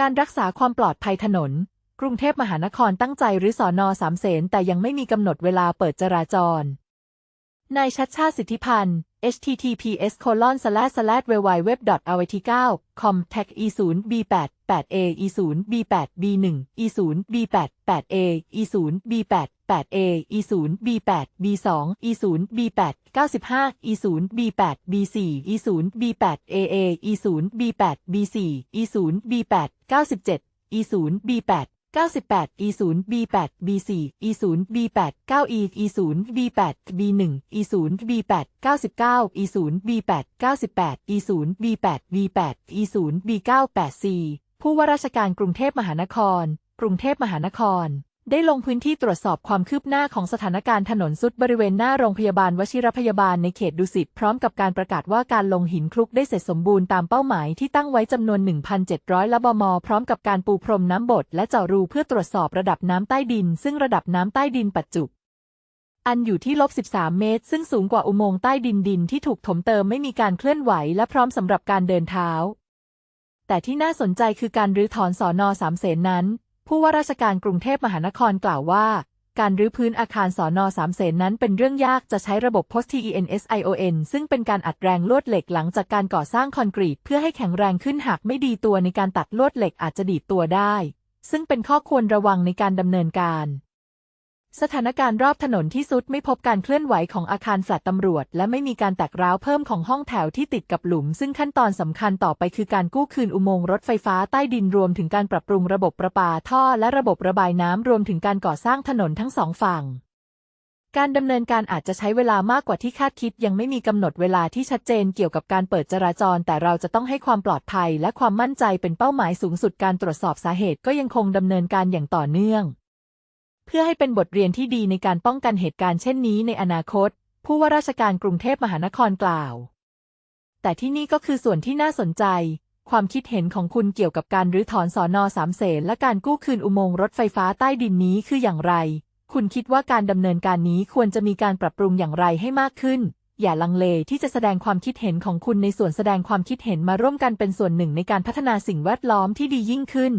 การรักษาความปลอดภัยถนน กรุงเทพมหานครตั้งใจหรือสอนอสามเสนแต่ยังไม่มีกำหนดเวลาเปิดจราจร นายชัดชาติสิทธิพันธ์ https colon slash slash www a w t 9 com tag e 0 b 8 8 a e 0 b 8 b 1 e 0 b 8 8 a e 0 b 8 8 a e 0 b 8 b 2 e 0 b 8 95 e 0 b 8 b 4 e 0 b 8 a a e 0 b 8 b 4 e 0 b 8 97 e 0 b 8 98 e 0 b 8 b 4 e 0 b 8 9 e e 0 b 8 b 1 e 0 b 8 99 e 0 b 8 98 e 0 b 8 b 8 e 0 b 98 c ผู้ว่าราชการกรุงเทพมหานคร กรุงเทพมหานคร ได้ลงพื้นที่ตรวจสอบความคืบหน้าของสถานการณ์ถนนสุดบริเวณหน้าโรงพยาบาลวชิรพยาบาลในเขตดุสิตพร้อมกับการประกาศว่าการลงหินคลุกได้เสร็จสมบูรณ์ตามเป้าหมายที่ตั้งไว้จำนวน 1,700 ละบม พร้อมกับการปูพรมน้ำบดและเจาะรูเพื่อตรวจสอบระดับน้ำใต้ดิน ซึ่งระดับน้ำใต้ดินปัจจุอันอยู่ที่ลบ 13 เมตร ซึ่งสูงกว่าอุโมงค์ใต้ดินดินที่ถูกถมเติมไม่มีการเคลื่อนไหวและพร้อมสำหรับการเดินเท้าแต่ที่น่าสนใจคือการรื้อถอนสอนอสามเสนนั้น ผู้ว่าราชการกรุงเทพมหานครกล่าวว่า การรื้อพื้นอาคารสอนอสามเสนนั้นเป็นเรื่องยากจะใช้ระบบ post TENSION ซึ่งเป็นการอัดแรงลวดเหล็กหลังจากการก่อสร้างคอนกรีต เพื่อให้แข็งแรงขึ้นหากไม่ดีตัวในการตัดลวดเหล็กอาจจะดีดตัวได้ ซึ่งเป็นข้อควรระวังในการดำเนินการ สถานการณ์รอบถนนที่สุดไม่พบการเคลื่อนไหวของอาคารแฟลตตำรวจ และไม่มีการแตกร้าวเพิ่มของห้องแถวที่ติดกับหลุม ซึ่งขั้นตอนสำคัญต่อไปคือการกู้คืนอุโมงค์รถไฟฟ้าใต้ดินรวมถึงการปรับปรุงระบบประปาท่อและระบบระบายน้ำรวมถึงการก่อสร้างถนนทั้งสองฝั่ง การดำเนินการอาจจะใช้เวลามากกว่าที่คาดคิด ยังไม่มีกำหนดเวลาที่ชัดเจนเกี่ยวกับการเปิดจราจร แต่เราจะต้องให้ความปลอดภัย และความมั่นใจเป็นเป้าหมายสูงสุดการตรวจสอบสาเหตุก็ยังคงดำเนินการอย่างต่อเนื่อง พื่อให้เป็นบทเรียนที่ดีในการป้องกันเหตุการณ์เช่นนี้ในอนาคต ผู้ว่าราชการกรุงเทพมหานครกล่าว แต่ที่นี่ก็คือส่วนที่น่าสนใจ ความคิดเห็นของคุณเกี่ยวกับการรื้อถอนสอนอสามเสนและการกู้คืนอุโมงค์รถไฟฟ้าใต้ดินนี้คืออย่างไร คุณคิดว่าการดำเนินการนี้ควรจะมีการปรับปรุงอย่างไรให้มากขึ้น อย่าลังเลที่จะแสดงความคิดเห็นของคุณในส่วนแสดงความคิดเห็นมาร่วมกันเป็นส่วนหนึ่งในการพัฒนาสิ่งแวดล้อมที่ดียิ่งขึ้น